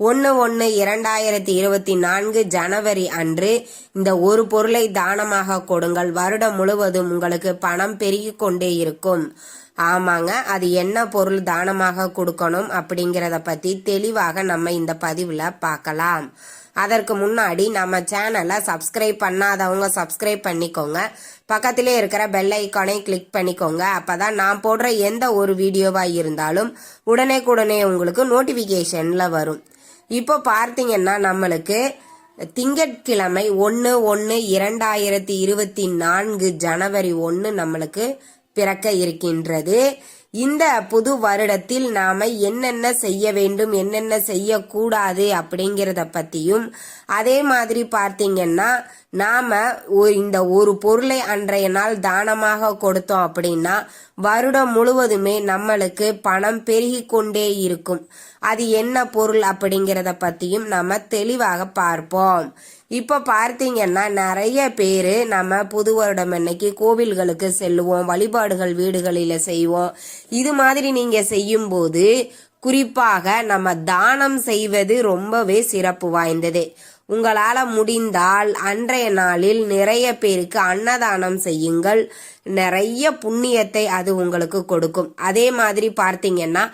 ஒன்று ஒன்று இரண்டாயிரத்தி இருபத்தி நான்கு ஜனவரி அன்று இந்த ஒரு பொருளை தானமாக கொடுங்கள். வருடம் முழுவதும் உங்களுக்கு பணம் பெருகிக் கொண்டே இருக்கும். ஆமாங்க அது என்ன பொருள் தானமாக கொடுக்கணும் அப்படிங்கிறத பத்தி தெளிவாக நம்ம இந்த பதிவில் பார்க்கலாம். அதற்கு முன்னாடி நம்ம சேனலை சப்ஸ்கிரைப் பண்ணாதவங்க சப்ஸ்கிரைப் பண்ணிக்கோங்க. பக்கத்திலே இருக்கிற பெல் ஐக்கானை கிளிக் பண்ணிக்கோங்க. அப்பதான் நான் போடுற எந்த ஒரு வீடியோவா இருந்தாலும் உடனே உங்களுக்கு நோட்டிபிகேஷன்ல வரும். இப்போ பார்த்தீங்கன்னா நம்மளுக்கு திங்கட்கிழமை ஒன்று ஒன்று இரண்டாயிரத்தி இருபத்தி நான்கு ஜனவரி ஒன்று நம்மளுக்கு பிறக்க இருக்கின்றது. இந்த புது வருடத்தில் நாம என்னென்ன செய்ய வேண்டும் என்னென்ன செய்யக்கூடாது அப்படிங்கிறத பத்தியும் அதே மாதிரி பார்த்தீங்கன்னா நாம இந்த ஒரு பொருளை அன்றைய நாள் தானமாக கொடுத்தோம் அப்படின்னா வருடம் முழுவதுமே நம்மளுக்கு பணம் பெருகி கொண்டே இருக்கும். அது என்ன பொருள் அப்படிங்கிறத பத்தியும் நம்ம தெளிவாக பார்ப்போம். இப்போ பார்த்தீங்கன்னா நிறைய பேர் நம்ம புது வருடம் அன்னைக்கு கோவில்களுக்கு செல்லுவோம் வழிபாடுகள் வீடுகளில் செய்வோம். இது மாதிரி நீங்கள் செய்யும்போது குறிப்பாக நம்ம தானம் செய்வது ரொம்பவே சிறப்பு வாய்ந்தது. உங்களால் முடிந்தால் அன்றைய நாளில் நிறைய பேருக்கு அன்னதானம் செய்யுங்கள். நிறைய புண்ணியத்தை அது உங்களுக்கு கொடுக்கும். அதே மாதிரி பார்த்தீங்கன்னா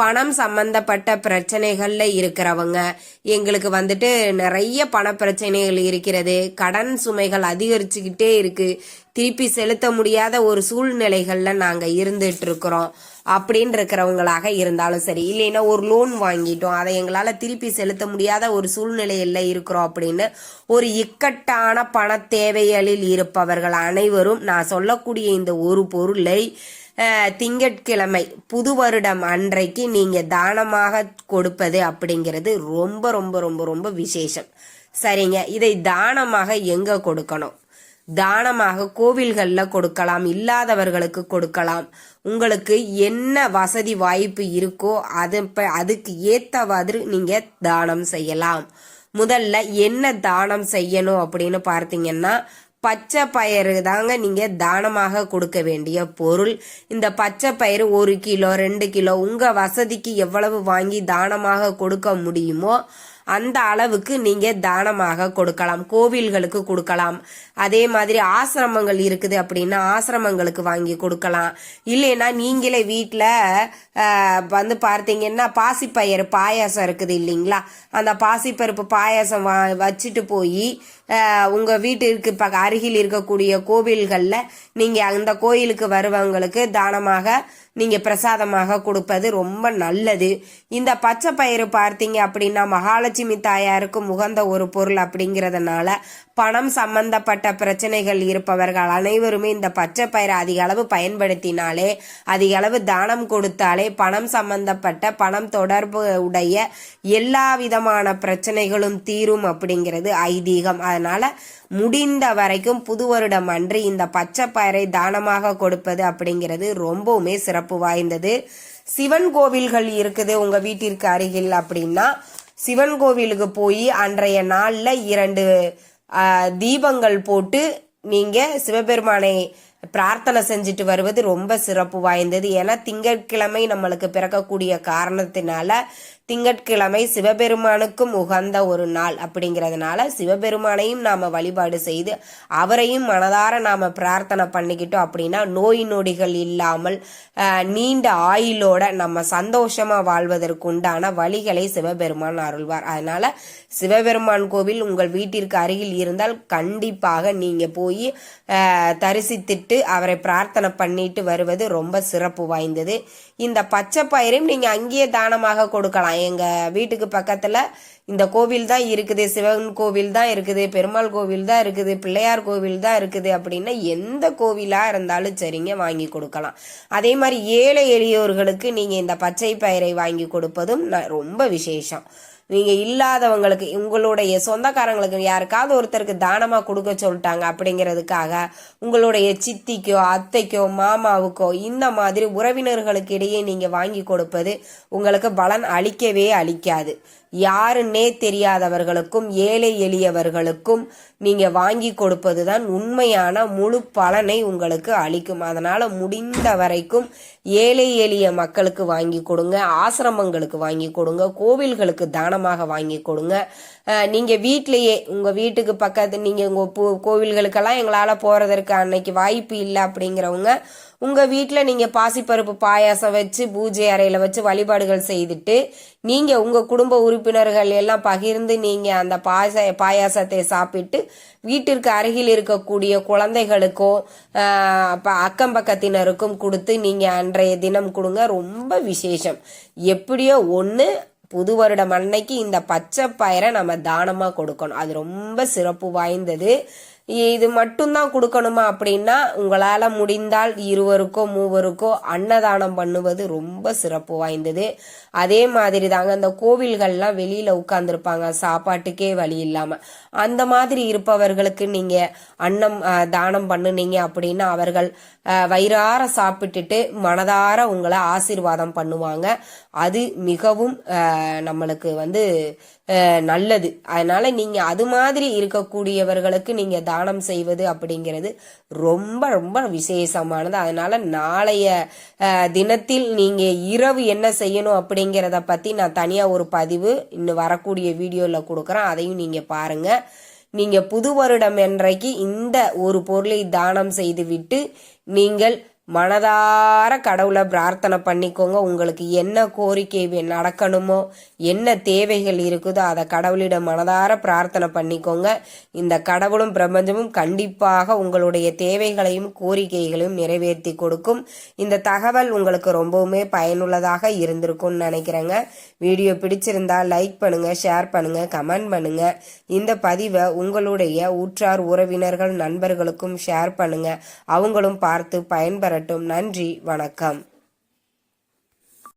பணம் சம்பந்தப்பட்ட பிரச்சனைகள்ல இருக்கிறவங்க. எங்களுக்கு வந்துட்டு நிறைய பண பிரச்சனைகள் இருக்கிறது. கடன் சுமைகள் அதிகரிச்சுக்கிட்டே இருக்கு. திருப்பி செலுத்த முடியாத ஒரு சூழ்நிலைகள்ல நாங்க இருந்துட்டு இருக்கிறோம் அப்படின்னு இருக்கிறவங்களாக இருந்தாலும் சரி இல்லைன்னா ஒரு லோன் வாங்கிட்டோம். அதை எங்களால திருப்பி செலுத்த முடியாத ஒரு சூழ்நிலையில இருக்கிறோம் அப்படின்னு ஒரு இக்கட்டான பண தேவைகளில் இருப்பவர்கள் அனைவரும் நான் சொல்லக்கூடிய இந்த ஒரு பொருளை திங்கட்கிழமை புது வருடம் அன்றைக்கு நீங்கள் தானமாக கொடுப்பது அப்படிங்கிறது ரொம்ப ரொம்ப ரொம்ப ரொம்ப விசேஷம். சரிங்க. இதை தானமாக எங்கே கொடுக்கணும்? தானமாக கோவில்களில் கொடுக்கலாம் இல்லாதவர்களுக்கு கொடுக்கலாம். உங்களுக்கு என்ன வசதி வாய்ப்பு இருக்கோ அது அதுக்கு ஏற்றவாறு நீங்கள் தானம் செய்யலாம். முதல்ல என்ன தானம் செய்யணும் அப்படின்னு பார்த்தீங்கன்னா பச்சை பயிறு தாங்க நீங்கள் தானமாக கொடுக்க வேண்டிய பொருள். இந்த பச்சை பயிறு ஒரு கிலோ ரெண்டு கிலோ உங்கள் வசதிக்கு எவ்வளவு வாங்கி தானமாக கொடுக்க முடியுமோ அந்த அளவுக்கு நீங்க தானமாக கொடுக்கலாம் கோவில்களுக்கு கொடுக்கலாம். அதே மாதிரி ஆசிரமங்கள் இருக்குது அப்படின்னா ஆசிரமங்களுக்கு வாங்கி கொடுக்கலாம். இல்லைன்னா நீங்களே வீட்டில் வந்து பார்த்தீங்கன்னா பாசிப்பயிறு பாயாசம் இருக்குது இல்லைங்களா? அந்த பாசிப்பருப்பு பாயாசம் வா வச்சுட்டு போய் உங்கள் வீட்டிற்கு ப அருகில் இருக்கக்கூடிய கோவில்களில் நீங்கள் அந்த கோயிலுக்கு வருவவங்களுக்கு தானமாக நீங்கள் பிரசாதமாக கொடுப்பது ரொம்ப நல்லது. இந்த பச்சை பயிறு பார்த்தீங்க அப்படின்னா மகாலட்சுமி தாயாருக்கும் உகந்த ஒரு பொருள் அப்படிங்கிறதுனால பணம் சம்பந்தப்பட்ட பிரச்சனைகள் இருப்பவர்கள் அனைவருமே இந்த பச்சை பயிரை அதிக அளவு பயன்படுத்தினாலே அதிக அளவு தானம் கொடுத்தாலே பணம் சம்பந்தப்பட்ட பணம் தொடர்பு உடைய எல்லா விதமான பிரச்சனைகளும் தீரும் அப்படிங்கிறது ஐதீகம். அதனால முடிந்த வரைக்கும் புது வருடம் அன்று இந்த பச்சை பயிரை தானமாக கொடுப்பது அப்படிங்கிறது ரொம்பவுமே சிறப்பு. சிறப்பு வாய்ந்தது. சிவன் கோவில்கள் இருக்குது உங்க வீட்டிற்கு அருகில் அப்படின்னா சிவன் கோவிலுக்கு போய் அன்றைய நாளில் இரண்டு தீபங்கள் போட்டு நீங்க சிவபெருமானை பிரார்த்தனை செஞ்சுட்டு வருவது ரொம்ப சிறப்பு வாய்ந்தது. ஏன்னா திங்கட்கிழமை நம்மளுக்கு பிறக்கக்கூடிய காரணத்தினால திங்கட்கிழமை சிவபெருமானுக்கும் உகந்த ஒரு நாள் அப்படிங்கிறதுனால சிவபெருமானையும் நாம வழிபாடு செய்து அவரையும் மனதார நாம பிரார்த்தனை பண்ணிக்கிட்டோம் அப்படின்னா நோய் நொடிகள் இல்லாமல் நீண்ட ஆயுளோட நம்ம சந்தோஷமா வாழ்வதற்கு உண்டான வழிகளை சிவபெருமான் அருள்வார். அதனால சிவபெருமான் கோவில் உங்கள் வீட்டிற்கு அருகில் இருந்தால் கண்டிப்பாக நீங்க போய் தரிசித்துட்டு அவரை பிரார்த்தனை பண்ணிட்டு வருவது ரொம்ப சிறப்பு வாய்ந்தது. இந்த பச்சை பயிரையும் நீங்க அங்கேயே தானமாக கொடுக்கலாம். எங்கள் வீட்டுக்கு பக்கத்தில் இந்த கோவில் தான் இருக்குது சிவன் கோவில் தான் இருக்குது பெருமாள் கோவில் தான் இருக்குது பிள்ளையார் கோவில் தான் இருக்குது அப்படின்னா எந்த கோவிலாக இருந்தாலும் சரிங்க வாங்கி கொடுக்கலாம். அதே மாதிரி ஏழை எளியோர்களுக்கு நீங்கள் இந்த பச்சை பயிரை வாங்கி கொடுப்பதும் ரொம்ப விசேஷம். நீங்கள் இல்லாதவங்களுக்கு உங்களுடைய சொந்தக்காரங்களுக்கு யாருக்காவது ஒருத்தருக்கு தானமாக கொடுக்க சொல்லிட்டாங்க அப்படிங்கிறதுக்காக உங்களுடைய சித்திக்கோ அத்தைக்கோ மாமாவுக்கோ இந்த மாதிரி உறவினர்களுக்கு இடையே நீங்கள் வாங்கி கொடுப்பது உங்களுக்கு பலன் அளிக்கவே அளிக்காது. யாருன்னே தெரியாதவர்களுக்கும் ஏழை எளியவர்களுக்கும் நீங்க வாங்கி கொடுப்பதுதான் உண்மையான முழு பலனை உங்களுக்கு அளிக்கும். அதனால முடிந்த வரைக்கும் ஏழை எளிய மக்களுக்கு வாங்கி கொடுங்க ஆசிரமங்களுக்கு வாங்கி கொடுங்க கோவில்களுக்கு தானமாக வாங்கி கொடுங்க. நீங்கள் நீங்க உங்கள் உங்க வீட்டுக்கு பக்கத்து நீங்க உங்க பு- கோவில்களுக்கெல்லாம் எங்களால போறதற்கு அன்னைக்கு வாய்ப்பு இல்லை அப்படிங்கிறவங்க உங்க வீட்டில் நீங்க பாசிப்பருப்பு பாயாசம் வச்சு பூஜை அறையில வச்சு வழிபாடுகள் செய்துட்டு நீங்க உங்க குடும்ப உறுப்பினர்கள் எல்லாம் பகிர்ந்து நீங்க அந்த பாயச பாயாசத்தை சாப்பிட்டு வீட்டிற்கு அருகில் இருக்கக்கூடிய குழந்தைகளுக்கும் அக்கம் பக்கத்தினருக்கும் கொடுத்து நீங்க அன்றைய தினம் கொடுங்க. ரொம்ப விசேஷம். எப்படியோ ஒன்று புது வருடம் அன்னைக்கு இந்த பச்சை பயிரை நம்ம தானமாக கொடுக்கணும். அது ரொம்ப சிறப்பு வாய்ந்தது. இது மட்டும்தான் கொடுக்கணுமா அப்படின்னா உங்களால் முடிந்தால் இருவருக்கோ மூவருக்கோ அன்னதானம் பண்ணுவது ரொம்ப சிறப்பு வாய்ந்தது. அதே மாதிரி தாங்க அந்த கோவில்கள்லாம் வெளியில் உட்காந்துருப்பாங்க சாப்பாட்டுக்கே வழி இல்லாமல் அந்த மாதிரி இருப்பவர்களுக்கு நீங்கள் அன்னம் தானம் பண்ணுனீங்க அப்படின்னா அவர்கள் வயிறார சாப்பிட்டுட்டு மனதார உங்களை ஆசீர்வாதம் பண்ணுவாங்க. அது மிகவும் நம்மளுக்கு வந்து நல்லது. அதனால நீங்க அது மாதிரி இருக்கக்கூடியவர்களுக்கு நீங்க தானம் செய்வது அப்படிங்கிறது ரொம்ப ரொம்ப விசேஷமானது. அதனால நாளைய தினத்தில் நீங்க இரவு என்ன செய்யணும் அப்படிங்கிறத பத்தி நான் தனியா ஒரு பதிவு இன்னும் வரக்கூடிய வீடியோல கொடுக்குறேன். அதையும் நீங்க பாருங்க. நீங்க புது வருடம் என்றைக்கு இந்த ஒரு பொருளை தானம் செய்துவிட்டு நீங்கள் மனதார கடவுளை பிரார்த்தனை பண்ணிக்கோங்க. உங்களுக்கு என்ன கோரிக்கை நடக்கணுமோ என்ன தேவைகள் இருக்குதோ அதை கடவுளிடம் மனதார பிரார்த்தனை பண்ணிக்கோங்க. இந்த கடவுளும் பிரபஞ்சமும் கண்டிப்பாக உங்களுடைய தேவைகளையும் கோரிக்கைகளையும் நிறைவேற்றி கொடுக்கும். இந்த தகவல் உங்களுக்கு ரொம்பவுமே பயனுள்ளதாக இருந்திருக்கும்னு நினைக்கிறேங்க. வீடியோ பிடிச்சிருந்தா லைக் பண்ணுங்க ஷேர் பண்ணுங்க கமெண்ட் பண்ணுங்க. இந்த பதிவை உங்களுடைய உற்றார் உறவினர்கள் நண்பர்களுக்கும் ஷேர் பண்ணுங்க. அவங்களும் பார்த்து பயன்பெற பயன்பெறட்டும் நன்றி. வணக்கம்.